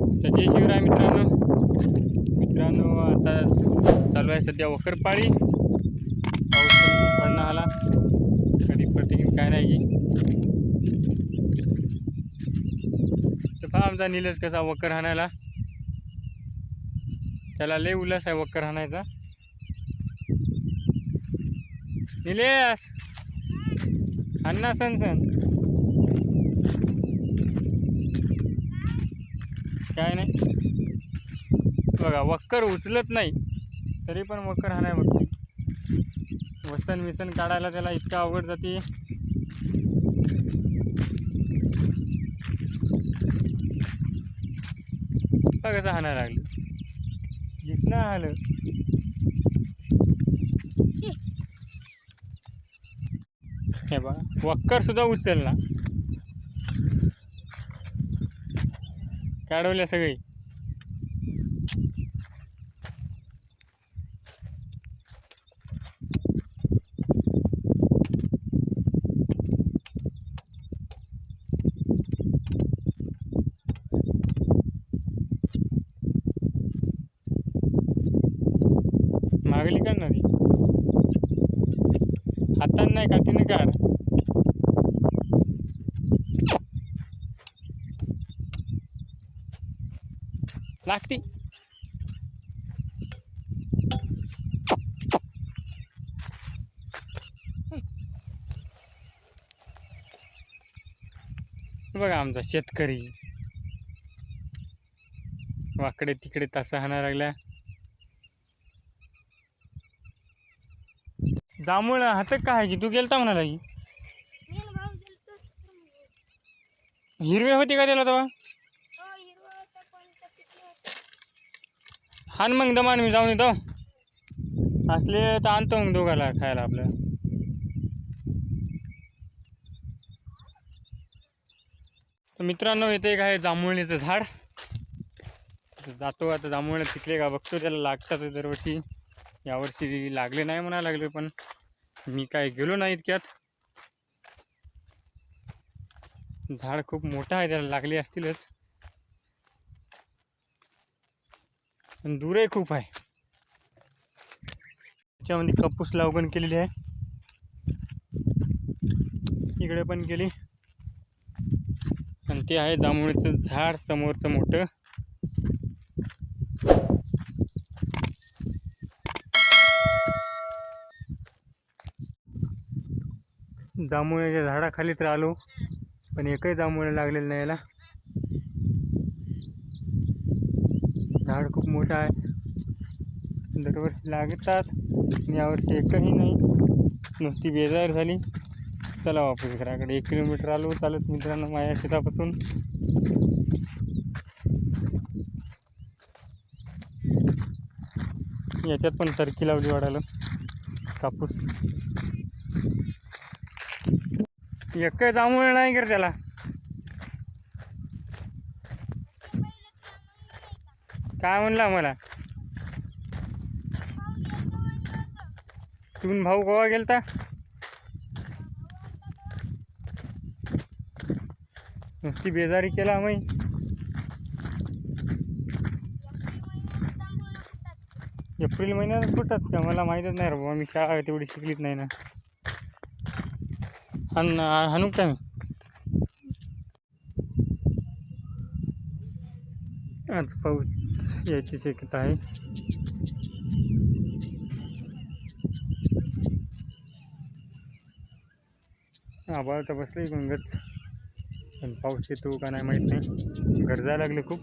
तर जय शिवराय मित्रांनो. मित्रांनो आता चालू आहे सध्या वकरपाळी पाऊस पडणं आला. कधी प्रतिकिन की काय नाही. तर पहा आमचा निलस कसा वकर हाणायला. त्याला लय उल्हास आहे वक्कर हाणायचा. निलेस अण्णा सण सण काय नाही. बघा वक्कर उचलत नाही तरी पण वक्कर हा नाही बघते. वसन विसन काढायला त्याला इतका अवघड जाते. कसं हाणायला लागलं. दिसणं आलं. हे बघा वक्कर सुद्धा उचलला काढवल्या सगळी. मागली काढणार. ती हातानं नाही काठीने काढ. लागती. बघा आमचा शेतकरी. वाकडे तिकडे तसा हाणा लागल्या जांभूळ हात काय की? तू गेलता म्हणाला की. हिरवे होते का त्याला तेव्हा हान मग दमान मी जाऊन येतो. असले तर आणतो मग दोघाला खायला आपल्या. तर मित्रांनो इथे एक आहे जांभुळणीचं झाड. जातो आता जांभुळणे तिकडे का बघतो त्याला लागतात दरवर्षी. यावर्षी लागले नाही म्हणायला लागले पण मी काय गेलो नाही इतक्यात. झाड खूप मोठं आहे त्याला लागले असतीलच. पण दूरही खूप आहे. त्याच्यामध्ये कापूस लावगण केलेली आहे. इकडे पण केली. आणि ते आहे जांभळीचं झाड समोरचं मोठं. जांभुळीच्या झाडाखालीच आलो पण एकही जांभुळे लागलेलं नाही याला. झाड खूप मोठं आहे. दरवर्षी लागतात. यावर्षी एकही नाही. नुसती बेजार झाली. चला वापस घराकडे. एक किलोमीटर आलो. चालत मित्रांनो माझ्या शेतापासून. याच्यात पण सरकी लावली वाढायला. कापूस. एक जांभूळ नाही कर त्याला. काय म्हणला मला? तुम्ही भाऊ गोवा गेलता? नुसती बेजारी केला मी एप्रिल महिन्यात फुटतात का? मला माहीतच नाही रे बाबा मी शाळा तेवढी शिकलीच नाही ना. हान हाणू का मी? आज पाऊस याची शक्यता आहे. आभाळ तर बसले गंगच. पण पाऊस येतो का नाही माहीत नाही. गरजा लागले खूप.